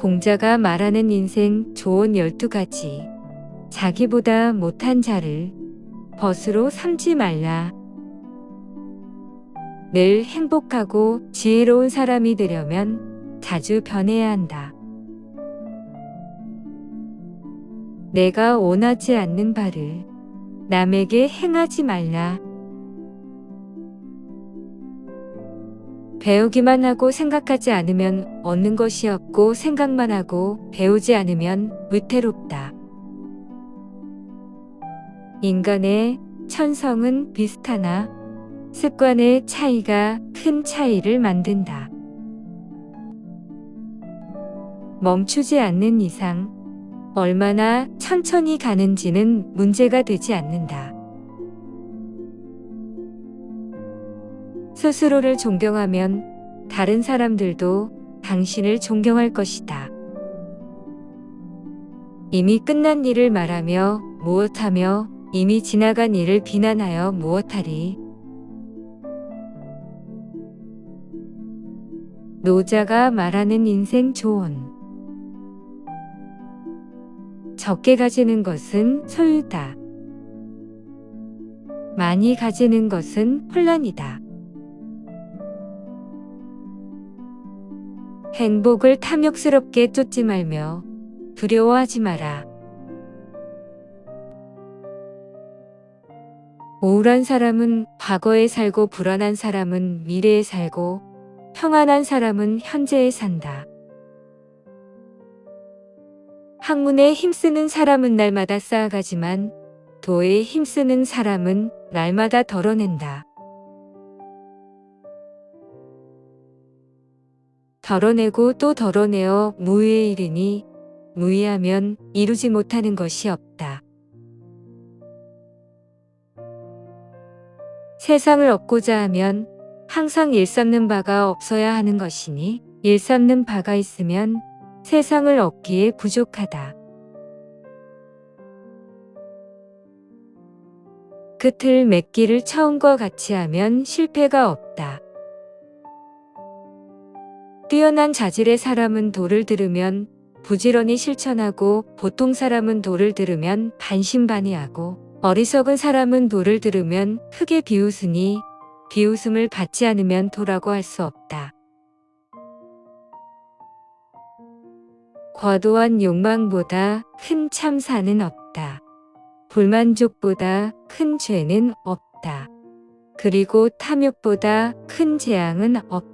공자가 말하는 인생 좋은 12가지. 자기보다 못한 자를 벗으로 삼지 말라. 늘 행복하고 지혜로운 사람이 되려면 자주 변해야 한다. 내가 원하지 않는 바를 남에게 행하지 말라. 배우기만 하고 생각하지 않으면 얻는 것이 없고 생각만 하고 배우지 않으면 위태롭다. 인간의 천성은 비슷하나 습관의 차이가 큰 차이를 만든다. 멈추지 않는 이상 얼마나 천천히 가는지는 문제가 되지 않는다. 스스로를 존경하면 다른 사람들도 당신을 존경할 것이다. 이미 끝난 일을 말하며 무엇하며 이미 지나간 일을 비난하여 무엇하리. 노자가 말하는 인생 조언. 적게 가지는 것은 소유다. 많이 가지는 것은 혼란이다. 행복을 탐욕스럽게 쫓지 말며 두려워하지 마라. 우울한 사람은 과거에 살고 불안한 사람은 미래에 살고 평안한 사람은 현재에 산다. 학문에 힘쓰는 사람은 날마다 쌓아가지만 도에 힘쓰는 사람은 날마다 덜어낸다. 덜어내고 또 덜어내어 무의에 이르니 무의하면 이루지 못하는 것이 없다. 세상을 얻고자 하면 항상 일삼는 바가 없어야 하는 것이니 일삼는 바가 있으면 세상을 얻기에 부족하다. 끝을 맺기를 처음과 같이 하면 실패가 없다. 뛰어난 자질의 사람은 도를 들으면 부지런히 실천하고 보통 사람은 도를 들으면 반신반의하고 어리석은 사람은 도를 들으면 크게 비웃으니 비웃음을 받지 않으면 도라고 할 수 없다. 과도한 욕망보다 큰 참사는 없다. 불만족보다 큰 죄는 없다. 그리고 탐욕보다 큰 재앙은 없다.